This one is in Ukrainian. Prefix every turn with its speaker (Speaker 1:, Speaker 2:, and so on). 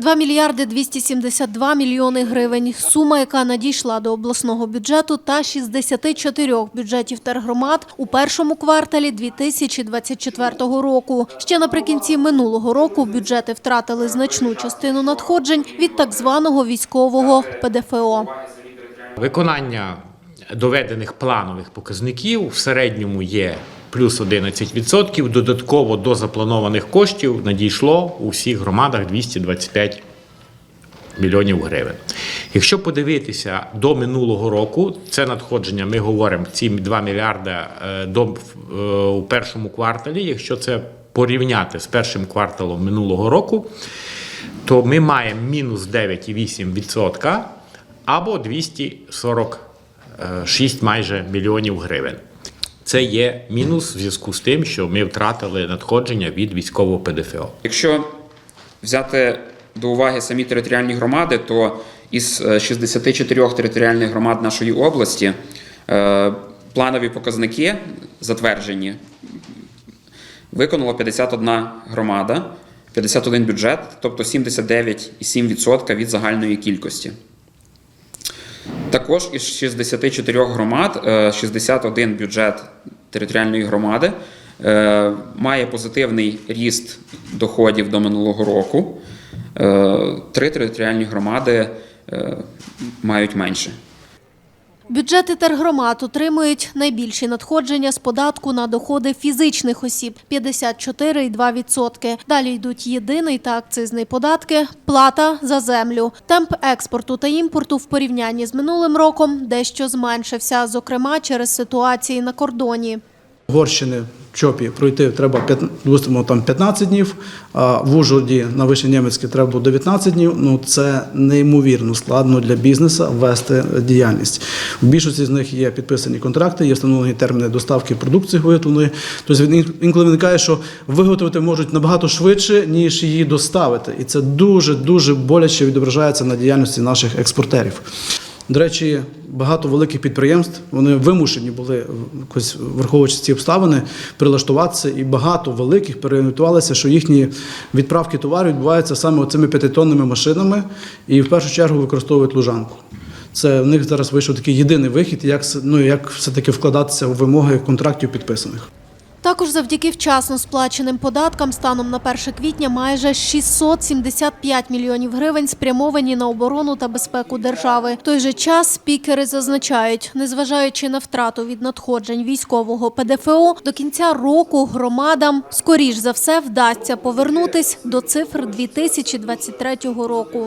Speaker 1: 2 мільярди 272 мільйони гривень. Сума, яка надійшла до обласного бюджету та 64 бюджетів тергромад у першому кварталі 2024 року. Ще наприкінці минулого року бюджети втратили значну частину надходжень від так званого військового ПДФО.
Speaker 2: Виконання доведених планових показників в середньому є плюс 11%. Додатково до запланованих коштів надійшло у всіх громадах 225 мільйонів гривень. Якщо подивитися до минулого року, це надходження, ми говоримо ці 2 мільярда е, до, е, у першому кварталі. Якщо це порівняти з першим кварталом минулого року, то ми маємо мінус 9,8% або 246 майже мільйонів гривень. Це є мінус в зв'язку з тим, що ми втратили надходження від військового ПДФО.
Speaker 3: Якщо взяти до уваги самі територіальні громади, то із е, 64 територіальних громад нашої області е, планові показники затверджені виконала 51 громада, 51 бюджет, тобто 79,7% від загальної кількості. Також із 64 громад е, 61 бюджет територіальної громади е, має позитивний ріст доходів до минулого року. Е, Три територіальні громади е, мають менше.
Speaker 1: Бюджети тергромад отримують найбільші надходження з податку на доходи фізичних осіб – 54,2%. Далі йдуть єдиний та акцизний податки, плата за землю. Темп експорту та імпорту в порівнянні з минулим роком дещо зменшився, зокрема через ситуації на кордоні.
Speaker 4: Угорщини ЧОПі пройти треба п'ят- допустимо, там 15 днів, а в Ужгороді на Вишнєнємецькій треба було 19 днів. Ну це неймовірно складно для бізнесу ввести діяльність. У більшості з них є підписані контракти, є встановлені терміни доставки продукції виготовленої. Тобто він- інколи виникає, що виготовити можуть набагато швидше, ніж її доставити. І це дуже дуже боляче відображається на діяльності наших експортерів. До речі, багато великих підприємств вони вимушені були якось враховуючи ці обставини прилаштуватися, і багато великих переорієнтувалися, що їхні відправки товарів відбуваються саме цими п'ятитонними машинами, і в першу чергу використовують лужанку. Це в них зараз вийшов такий єдиний вихід, як ну як все-таки вкладатися у вимоги контрактів підписаних.
Speaker 1: Також завдяки вчасно сплаченим податкам станом на 1 квітня майже 675 мільйонів гривень спрямовані на оборону та безпеку держави. В той же час спікери зазначають, незважаючи на втрату від надходжень військового ПДФО, до кінця року громадам скоріш за все вдасться повернутись до цифр 2023 року.